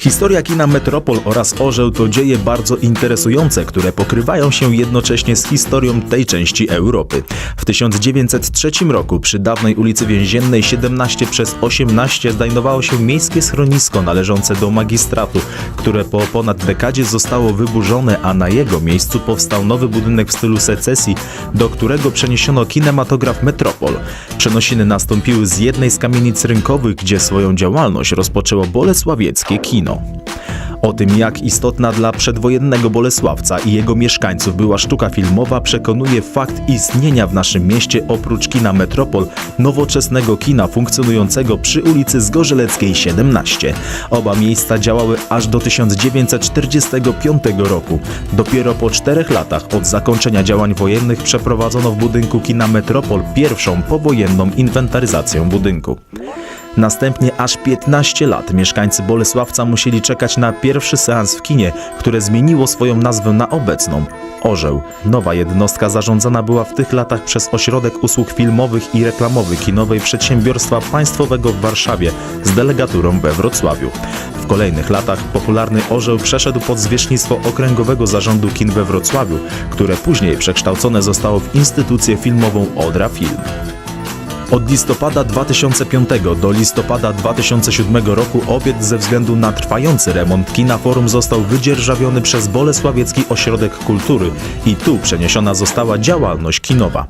Historia kina Metropol oraz Orzeł to dzieje bardzo interesujące, które pokrywają się jednocześnie z historią tej części Europy. W 1903 roku przy dawnej ulicy Więziennej 17 przez 18 znajdowało się miejskie schronisko należące do magistratu, które po ponad dekadzie zostało wyburzone, a na jego miejscu powstał nowy budynek w stylu secesji, do którego przeniesiono kinematograf Metropol. Przenosiny nastąpiły z jednej z kamienic rynkowych, gdzie swoją działalność rozpoczęło bolesławieckie kino. O tym, jak istotna dla przedwojennego Bolesławca i jego mieszkańców była sztuka filmowa, przekonuje fakt istnienia w naszym mieście oprócz kina Metropol nowoczesnego kina funkcjonującego przy ulicy Zgorzeleckiej 17. Oba miejsca działały aż do 1945 roku. Dopiero po czterech latach od zakończenia działań wojennych przeprowadzono w budynku kina Metropol pierwszą powojenną inwentaryzację budynku. Następnie aż 15 lat mieszkańcy Bolesławca musieli czekać na pierwszy seans w kinie, które zmieniło swoją nazwę na obecną Orzeł. Nowa jednostka zarządzana była w tych latach przez Ośrodek Usług Filmowych i Reklamowych Kinowej Przedsiębiorstwa Państwowego w Warszawie z delegaturą we Wrocławiu. W kolejnych latach popularny Orzeł przeszedł pod zwierzchnictwo Okręgowego Zarządu Kin we Wrocławiu, które później przekształcone zostało w instytucję filmową Odra Film. Od listopada 2005 do listopada 2007 roku obiekt ze względu na trwający remont kina Forum został wydzierżawiony przez Bolesławiecki Ośrodek Kultury i tu przeniesiona została działalność kinowa.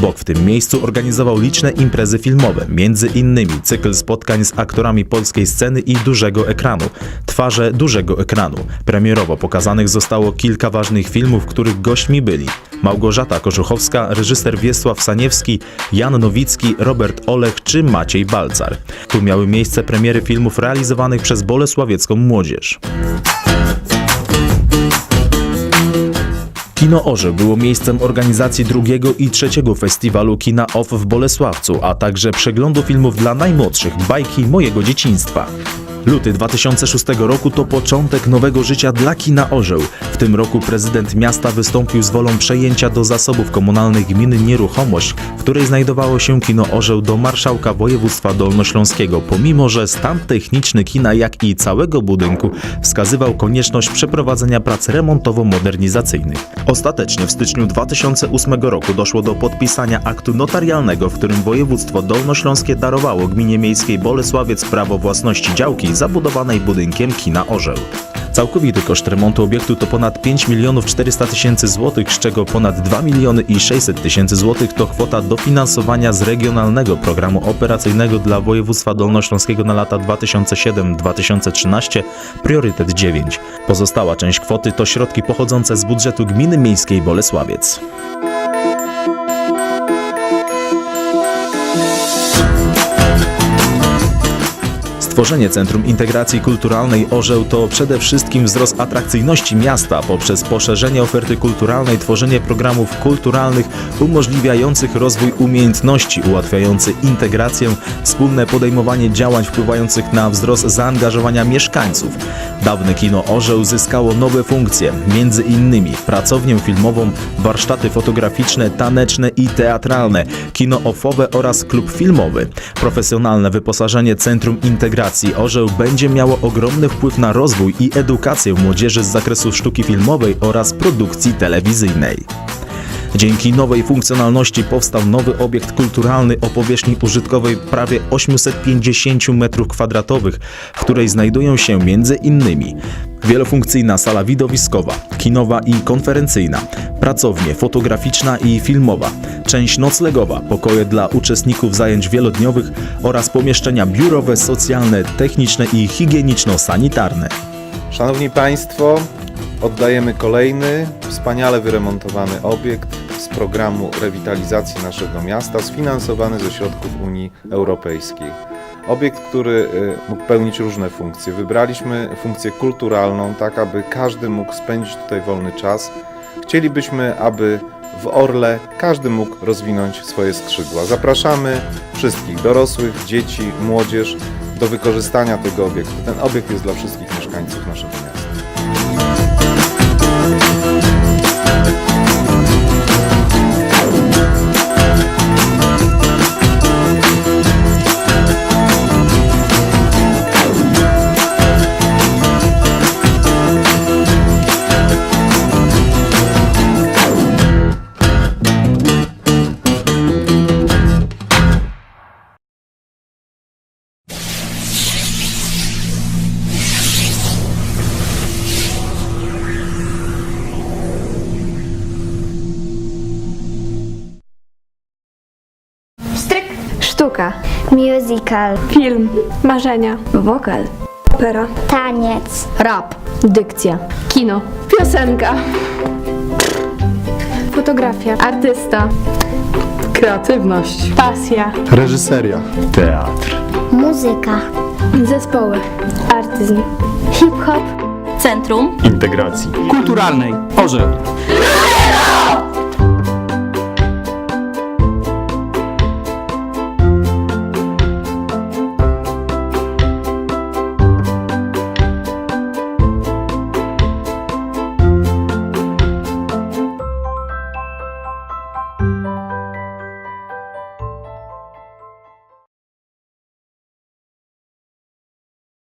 Bok w tym miejscu organizował liczne imprezy filmowe, między innymi cykl spotkań z aktorami polskiej sceny i dużego ekranu, twarze dużego ekranu. Premierowo pokazanych zostało kilka ważnych filmów, których gośćmi byli Małgorzata Kożuchowska, reżyser Wiesław Saniewski, Jan Nowicki, Robert Olech czy Maciej Balcar. Tu miały miejsce premiery filmów realizowanych przez bolesławiecką młodzież. Kino Orzeł było miejscem organizacji drugiego i trzeciego festiwalu Kina OFF w Bolesławcu, a także przeglądu filmów dla najmłodszych, bajki mojego dzieciństwa. Luty 2006 roku to początek nowego życia dla kina Orzeł. W tym roku prezydent miasta wystąpił z wolą przejęcia do zasobów komunalnych gminy nieruchomość, w której znajdowało się kino Orzeł do marszałka województwa dolnośląskiego, pomimo że stan techniczny kina, jak i całego budynku wskazywał konieczność przeprowadzenia prac remontowo-modernizacyjnych. Ostatecznie w styczniu 2008 roku doszło do podpisania aktu notarialnego, w którym województwo dolnośląskie darowało gminie miejskiej Bolesławiec prawo własności działki zabudowanej budynkiem kina Orzeł. Całkowity koszt remontu obiektu to ponad 5 milionów 400 tysięcy złotych, z czego ponad 2 miliony i 600 tysięcy złotych to kwota dofinansowania z regionalnego programu operacyjnego dla województwa dolnośląskiego na lata 2007-2013, priorytet 9. Pozostała część kwoty to środki pochodzące z budżetu gminy miejskiej Bolesławiec. Stworzenie Centrum Integracji Kulturalnej Orzeł to przede wszystkim wzrost atrakcyjności miasta poprzez poszerzenie oferty kulturalnej, tworzenie programów kulturalnych umożliwiających rozwój umiejętności, ułatwiający integrację, wspólne podejmowanie działań wpływających na wzrost zaangażowania mieszkańców. Dawne kino Orzeł zyskało nowe funkcje, między innymi pracownię filmową, warsztaty fotograficzne, taneczne i teatralne, kino ofowe oraz klub filmowy. Profesjonalne wyposażenie Centrum Integracji Orzeł będzie miało ogromny wpływ na rozwój i edukację młodzieży z zakresu sztuki filmowej oraz produkcji telewizyjnej. Dzięki nowej funkcjonalności powstał nowy obiekt kulturalny o powierzchni użytkowej prawie 850 m2, w której znajdują się m.in. wielofunkcyjna sala widowiskowa, kinowa i konferencyjna, pracownie fotograficzna i filmowa, część noclegowa, pokoje dla uczestników zajęć wielodniowych oraz pomieszczenia biurowe, socjalne, techniczne i higieniczno-sanitarne. Szanowni Państwo, oddajemy kolejny wspaniale wyremontowany obiekt z programu rewitalizacji naszego miasta, sfinansowany ze środków Unii Europejskiej. Obiekt, który y, mógł pełnić różne funkcje. Wybraliśmy funkcję kulturalną, tak aby każdy mógł spędzić tutaj wolny czas. Chcielibyśmy, aby w Orle każdy mógł rozwinąć swoje skrzydła. Zapraszamy wszystkich dorosłych, dzieci, młodzież do wykorzystania tego obiektu. Ten obiekt jest dla wszystkich mieszkańców naszego miasta. Sztuka. Musical. Film. Marzenia. Wokal. Opera. Taniec. Rap. Dykcja. Kino. Piosenka. Fotografia. Artysta. Kreatywność. Pasja. Reżyseria. Teatr. Muzyka. Zespoły. Artyzm. Hip-hop. Centrum Integracji. Kulturalnej. Orzeł.